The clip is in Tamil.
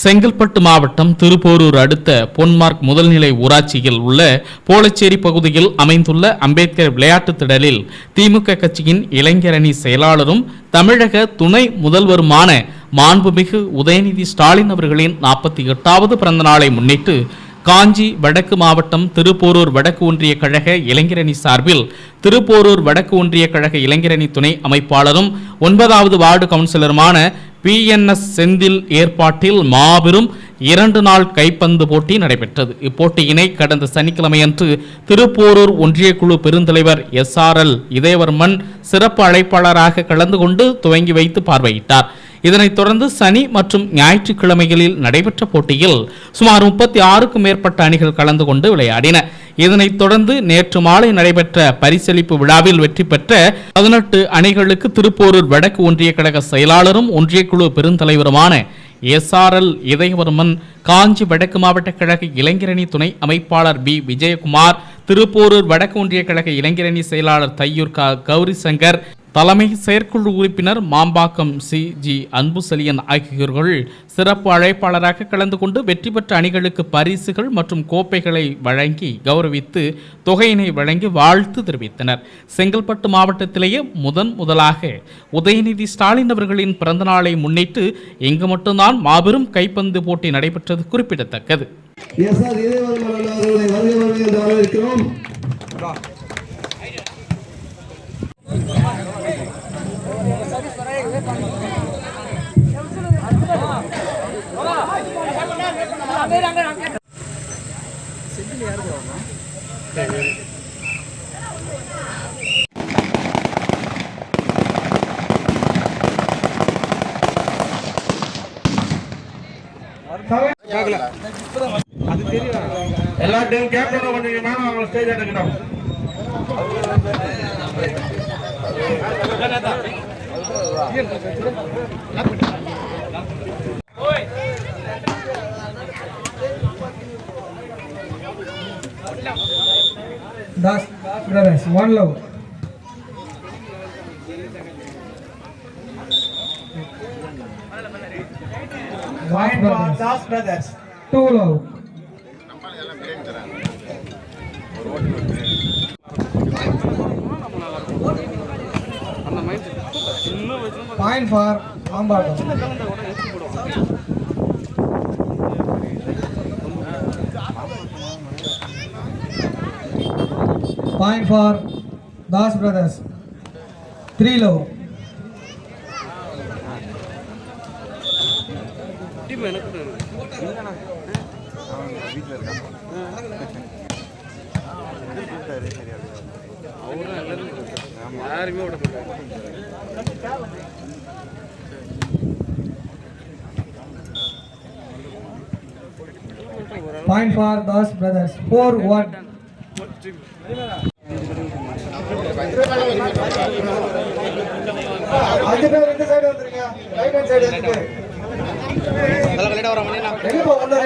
செங்கல்பட்டு மாவட்டம் திருப்போரூர் அடுத்த பொன்மார்க் முதல்நிலை ஊராட்சியில் உள்ள போலச்சேரி பகுதியில் அமைந்துள்ள அம்பேத்கர் விளையாட்டுத் திடலில் திமுக கட்சியின் இளைஞரணி செயலாளரும் தமிழக துணை முதல்வருமான மாண்புமிகு உதயநிதி ஸ்டாலின் அவர்களின் நாற்பத்தி எட்டாவது பிறந்தநாளை முன்னிட்டு காஞ்சி வடக்கு மாவட்டம் திருப்போரூர் வடக்கு ஒன்றிய கழக இளைஞரணி சார்பில் திருப்போரூர் வடக்கு ஒன்றிய கழக இளைஞரணி துணை அமைப்பாளரும் ஒன்பதாவது வார்டு கவுன்சிலருமான பிஎன்எஸ் செந்தில் ஏற்பாட்டில் மாபெரும் இரண்டு நாள் கைப்பந்து போட்டி நடைபெற்றது. இப்போட்டியினை கடந்த சனிக்கிழமையன்று திருப்போரூர் ஒன்றிய குழு பெருந்தலைவர் எஸ் ஆர் எல் இதயவர்மன் சிறப்பு அழைப்பாளராக கலந்து கொண்டு துவங்கி வைத்து பார்வையிட்டார். இதனைத் தொடர்ந்து சனி மற்றும் ஞாயிற்றுக்கிழமைகளில் நடைபெற்ற போட்டியில் சுமார் முப்பத்தி ஆறுக்கும் மேற்பட்ட அணிகள் கலந்து கொண்டு விளையாடின. இதனைத் தொடர்ந்து நேற்று மாலை நடைபெற்ற பரிசளிப்பு விழாவில் வெற்றி பெற்ற பதினெட்டு அணிகளுக்கு திருப்போரூர் வடக்கு ஒன்றிய கழக செயலாளரும் ஒன்றியக்குழு பெருந்தலைவருமான எஸ் பெருந்தலைவருமான எஸ்ஆர்எல் இதயவர்மன் காஞ்சி வடக்கு மாவட்ட கழக இளைஞரணி துணை அமைப்பாளர் பி. விஜயகுமார் திருப்போரூர் வடக்கு ஒன்றிய கழக இளைஞரணி செயலாளர் தையூர் க கௌரி சங்கர் தலைமை செயற்குழு உறுப்பினர் மாம்பாக்கம் சி. ஜி. அன்புசெலியன் ஆகியோர்கள் சிறப்பு அழைப்பாளராக கலந்து கொண்டு வெற்றி பெற்ற அணிகளுக்கு பரிசுகள் மற்றும் கோப்பைகளை வழங்கி கௌரவித்து தொகையினை வழங்கி வாழ்த்து தெரிவித்தனர். செங்கல்பட்டு மாவட்டத்திலேயே முதன் முதலாக உதயநிதி ஸ்டாலின் அவர்களின் பிறந்தநாளை முன்னிட்டு இங்கு மட்டும்தான் மாபெரும் கைப்பந்து போட்டி நடைபெற்றது குறிப்பிடத்தக்கது. எல்லாத்தையும் கேப்டன் பண்ணீங்கன்னா அவங்க ஸ்டேஜ் எடுக்கணும் Das brothers, one love. Das brothers, Das brothers two love. Point for Ambato. Point for Das brothers. Three love. Point for Das brothers. Four one. அஞ்சு பேர் இந்த சைடு வந்துருங்க. ரைட் ஹேண்ட் சைடு இருக்கு எங்கப்பா ஒண்ணு